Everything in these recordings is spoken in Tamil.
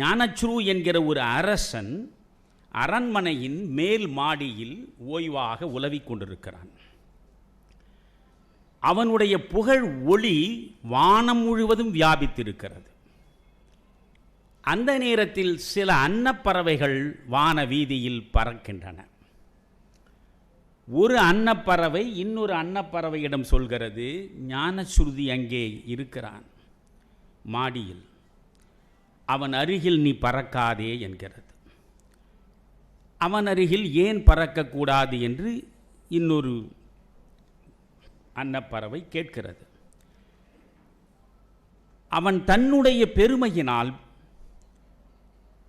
ஞானச்ரு என்கிற ஒரு அரசன் அரண்மனையின் மேல் மாடியில் ஓய்வாக உலவிக் கொண்டிருக்கிறான். அவனுடைய புகழ் ஒளி வானம் முழுவதும் வியாபித்திருக்கிறது. அந்த நேரத்தில் சில அன்னப்பறவைகள் வான வீதியில் பறக்கின்றன. ஒரு அன்னப்பறவை இன்னொரு அன்னப்பறவையிடம் சொல்கிறது ஞானஸ்ருதி அங்கே இருக்கிறான் மாடியில். அவன் அருகில் நீ பறக்காதே என்கிறது. அவன் அருகில் ஏன் பறக்கக்கூடாது என்று இன்னொரு அன்னப்பறவை கேட்கிறது. அவன் தன்னுடைய பெருமையினால்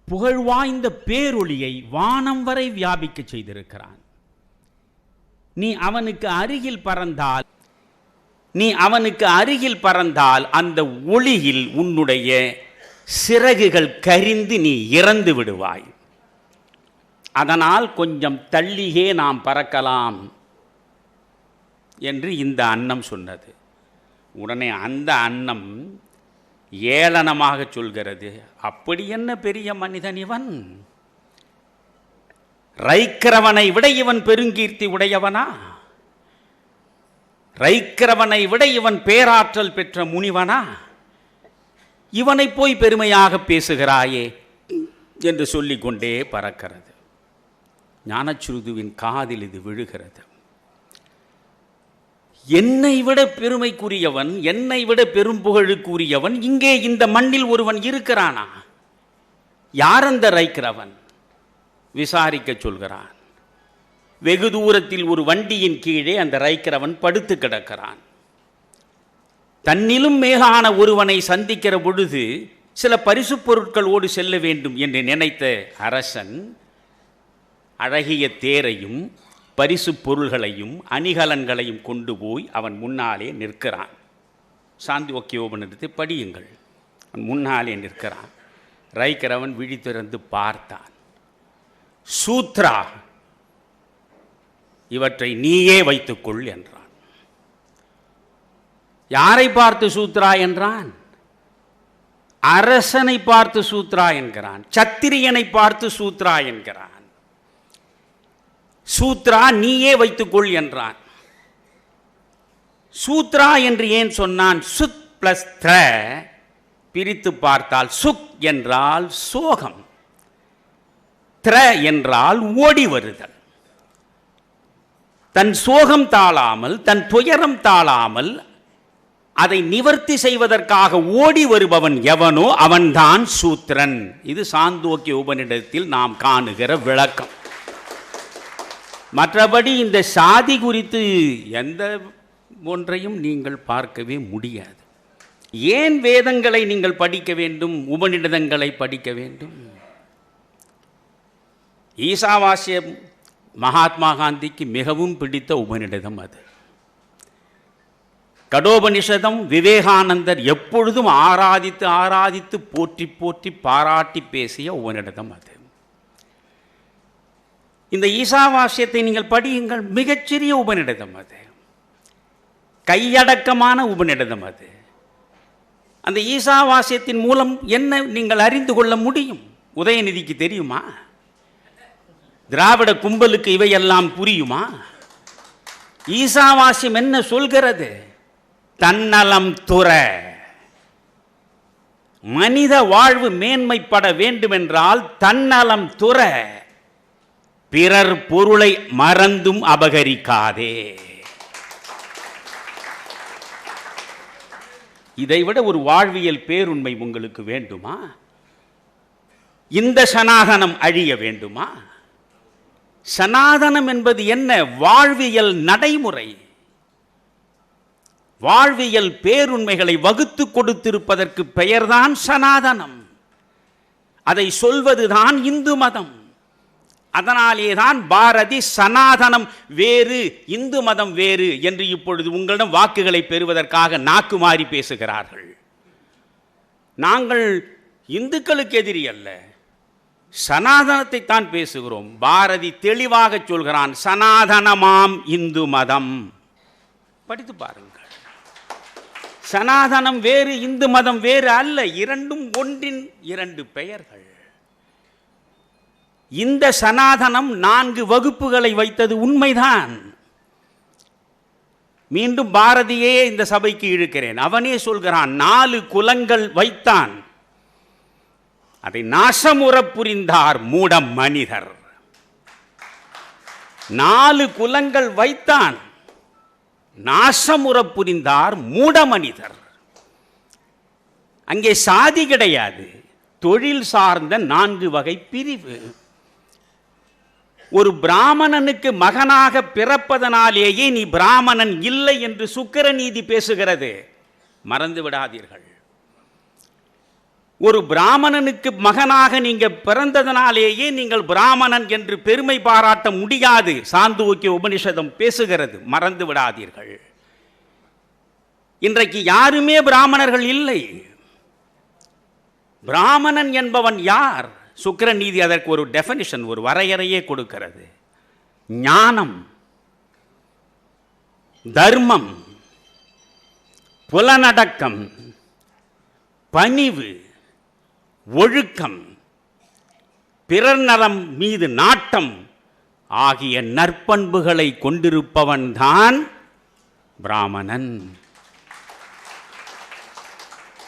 புகழ்வாய்ந்த பேரொளியை வானம் வரை வியாபிக்கச் செய்திருக்கிறான். நீ அவனுக்கு அருகில் பறந்தால் நீ அவனுக்கு அருகில் பறந்தால் அந்த ஒளியில் உன்னுடைய சிறகுகள் கரிந்து நீ இறந்து விடுவாய். அதனால் கொஞ்சம் தள்ளியே நாம் பறக்கலாம் என்று இந்த அன்னம் சொன்னது. உடனே அந்த அன்னம் ஏளனமாக சொல்கிறது. அப்படி என்ன பெரிய மனிதன் இவன்? ரைக்கிறவனை விட இவன் பெருங்கீர்த்தி உடையவனா? ரைக்கிறவனை விட இவன் பேராற்றல் பெற்ற முனிவனா? இவனை போய் பெருமையாக பேசுகிறாயே என்று சொல்லிக்கொண்டே பறக்கிறது. ஞானச்சுருதுவின் காதில் இது விழுகிறது. என்னை விட பெருமைக்குரியவன் என்னை விட பெரும் புகழுக்குரியவன் இங்கே இந்த மண்ணில் ஒருவன் இருக்கிறானா? யார் அந்த ரைக்கிறவன்? விசாரிக்க சொல்கிறான். வெகு தூரத்தில் ஒரு வண்டியின் கீழே அந்த ரைக்கிறவன் படுத்து கிடக்கிறான். தன்னிலும் மேலான ஒருவனை சந்திக்கிற பொழுது சில பரிசு பொருட்களோடு செல்ல வேண்டும் என்று நினைத்த அரசன் அழகிய தேரையும் பரிசு பொருள்களையும் அணிகலன்களையும் கொண்டு போய் அவன் முன்னாலே நிற்கிறான். சாந்தி ஒக்கியோபனிடத்தை படியுங்கள். அவன் முன்னாலே நிற்கிறான். ரைக்கரவன் விழி திறந்து பார்த்தான். சூத்ரா இவற்றை நீயே வைத்துக்கொள் என்றான். யாரை பார்த்து சூத்ரா என்றான்? அரசனை பார்த்து சூத்ரா என்கிறான். சத்திரியனை பார்த்து சூத்ரா என்கிறான். சூத்ரா நீயே வைத்துக்கொள் என்றான். சூத்ரா என்று ஏன் சொன்னான்? சுத் பிளஸ் த்ர பிரித்து பார்த்தால் சுக் என்றால் சோகம். த்ர என்றால் ஓடி வருதல். தன் சோகம் தாழாமல் தன் துயரம் தாழாமல் அதை நிவர்த்தி செய்வதற்காக ஓடி வருபவன் எவனோ அவன்தான் சூத்திரன். இது சாந்தோக்கிய உபனிடத்தில் நாம் காணுகிற விளக்கம். மற்றபடி இந்த சாதி குறித்து எந்த ஒன்றையும் நீங்கள் பார்க்கவே முடியாது. ஏன் வேதங்களை நீங்கள் படிக்க வேண்டும் உபநிடதங்களை படிக்க வேண்டும்? ஈசாவாசிய மகாத்மா காந்திக்கு மிகவும் பிடித்த உபநிடதம் அது. கடோபனிஷதம் விவேகானந்தர் எப்பொழுதும் ஆராதித்து ஆராதித்து போற்றி போற்றி பாராட்டி பேசிய உபநிடதம் அது. இந்த ஈசாவாசியத்தை நீங்கள் படியுங்கள். மிகச்சிறிய உபநிடதம் அது. கையடக்கமான உபநிடதம் அது. அந்த ஈசாவாசியத்தின் மூலம் என்ன நீங்கள் அறிந்து கொள்ள முடியும்? உதயநிதிக்கு தெரியுமா? திராவிட கும்பலுக்கு இவையெல்லாம் புரியுமா? ஈசாவாசியம் என்ன சொல்கிறது? தன்னலம் துற. மனித வாழ்வு மேன்மைப்பட வேண்டுமென்றால் தன்னலம் துற. பிறர் பொருளை மறந்தும் அபகரிக்காதே. இதைவிட ஒரு வாழ்வியல் பேருண்மை உங்களுக்கு வேண்டுமா? இந்த சனாதனம் அழிய வேண்டுமா? சனாதனம் என்பது என்ன? வாழ்வியல் நடைமுறை. வாழ்வியல் பேருண்மைகளை வகுத்து கொடுத்திருப்பதற்கு பெயர்தான் சனாதனம். அதை சொல்வதுதான் இந்து மதம். அதனாலேதான் பாரதி சனாதனம் வேறு இந்து மதம் வேறு என்று இப்பொழுது உங்களிடம் வாக்குகளை பெறுவதற்காக நாக்கு மாறி பேசுகிறார்கள். நாங்கள் இந்துக்களுக்கு எதிரி அல்ல. சனாதனத்தை தான் பேசுகிறோம். பாரதி தெளிவாக சொல்கிறான் சனாதனமாம் இந்து மதம். படித்து பாருங்கள். சனாதனம் வேறு இந்து மதம் வேறு அல்ல. இரண்டும் ஒன்றின் இரண்டு பெயர்கள். இந்த சனாதனம் நான்கு வகுப்புகளை வைத்தது உண்மைதான். மீண்டும் பாரதியே இந்த சபைக்கு இழுக்கிறேன். அவனே சொல்கிறான் நாலு குலங்கள் வைத்தான். அதை நாசமுற புரிந்தார் மூட மனிதர். நாலு குலங்கள் வைத்தான். நாசமுற புரிந்தார் மூட மனிதர் அங்கே சாதி கிடையாது. தொழில் சார்ந்த நான்கு வகை பிரிவு. ஒரு பிராமணனுக்கு மகனாக பிறப்பதனாலேயே நீ பிராமணன் இல்லை என்று சுக்கிரநீதி பேசுகிறது. மறந்து விடாதீர்கள். ஒரு பிராமணனுக்கு மகனாக நீங்கள் பிறந்ததனாலேயே நீங்கள் பிராமணன் என்று பெருமை பாராட்ட முடியாது. சாந்துவோக்கிய உபனிஷதம் பேசுகிறது. மறந்து விடாதீர்கள். இன்றைக்கு யாருமே பிராமணர்கள் இல்லை. பிராமணன் என்பவன் யார்? சுக்கர நீதி அதற்கு ஒரு டெஃபனிஷன் ஒரு வரையறையே கொடுக்கிறது. ஞானம் தர்மம் புலனடக்கம் பணிவு ஒழுக்கம் பிறர் நலம் மீது நாட்டம் ஆகிய நற்பண்புகளை கொண்டிருப்பவன்தான் பிராமணன்.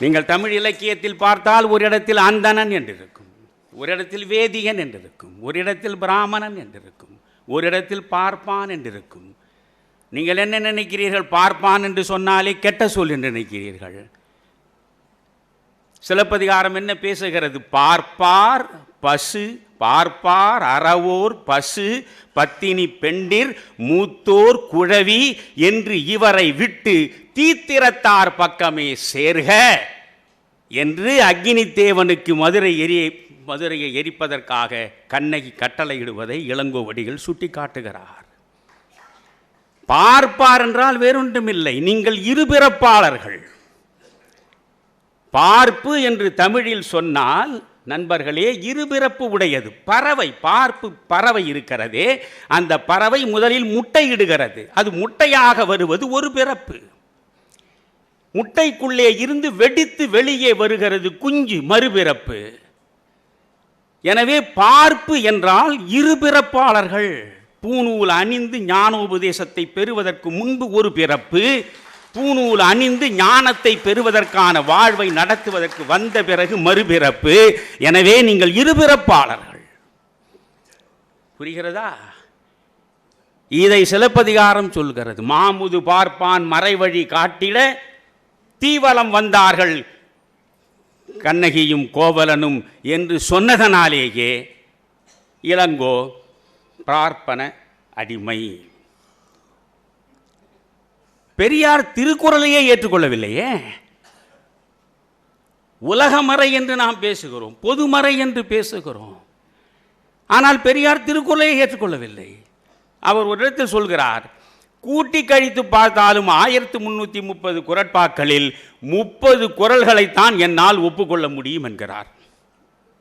நீங்கள் தமிழ் இலக்கியத்தில் பார்த்தால் ஒரு இடத்தில் அந்தணன் என்றிருக்கும் ஒரு இடத்தில் வேதியன் என்றிருக்கும் ஒரு இடத்தில் பிராமணன் என்றிருக்கும் ஒரு இடத்தில் பார்ப்பான் என்றிருக்கும். நீங்கள் என்ன நினைக்கிறீர்கள்? பார்ப்பான் என்று சொன்னாலே கெட்ட சொல் என்று நினைக்கிறீர்கள். சிலப்பதிகாரம் என்ன பேசுகிறது? பார்ப்பார் பசு பார்ப்பார் அறவோர் பசு பத்தினி பெண்டிர் மூத்தோர் குழவி என்று இவரை விட்டு தீத்திரத்தார் பக்கமே சேர்க என்று அக்னி தேவனுக்கு மதுரை எரிய மதுரையை எரிப்பதற்காக கண்ணகி கட்டளையிடுவதை இளங்கோவடிகள் சுட்டிக்காட்டுகிறார். பார்ப்பார் என்றால் வேறொன்றுமில்லை. நீங்கள் இருபிறப்பாளர்கள். பார்ப்பு என்று தமிழில் சொன்னால் நண்பர்களே இருபிறப்பு உடையது. பறவை பார்ப்பு பறவை இருக்கிறதே அந்த பறவை முதலில் முட்டையிடுகிறது. அது முட்டையாக வருவது ஒரு பிறப்பு. முட்டைக்குள்ளே இருந்து வெடித்து வெளியே வருகிறது குஞ்சு மறுபிறப்பு. எனவே பார்ப்பு என்றால் இருபிறப்பாளர்கள். பூநூல் அணிந்து ஞானோபதேசத்தை பெறுவதற்கு முன்பு ஒரு பிறப்பு. பூநூல் அணிந்து ஞானத்தை பெறுவதற்கான வாழ்வை நடத்துவதற்கு வந்த பிறகு மறுபிறப்பு. எனவே நீங்கள் இருபிறப்பாளர்கள். புரிகிறதா? இதை சிலப்பதிகாரம் சொல்கிறது. மாமுது பார்ப்பான் மறைவழி காட்டிட தீவலம் வந்தார்கள் கண்ணகியும் கோவலனும் என்று சொன்னதனாலேயே இளங்கோ பிரார்ப்பன அடிமை. பெரியார் திருக்குறளையே ஏற்றுக்கொள்ளவில்லையே? உலகமறை என்று நாம் பேசுகிறோம் பொதுமறை என்று பேசுகிறோம். ஆனால் பெரியார் திருக்குறளையே ஏற்றுக்கொள்ளவில்லை. அவர் ஒரு இடத்தில் சொல்கிறார் கூட்டி கழித்து பார்த்தாலும் ஆயிரத்து முன்னூற்றி முப்பது குரட்பாக்களில் முப்பது குரல்களைத்தான் என்னால் ஒப்புக்கொள்ள முடியும் என்கிறார்.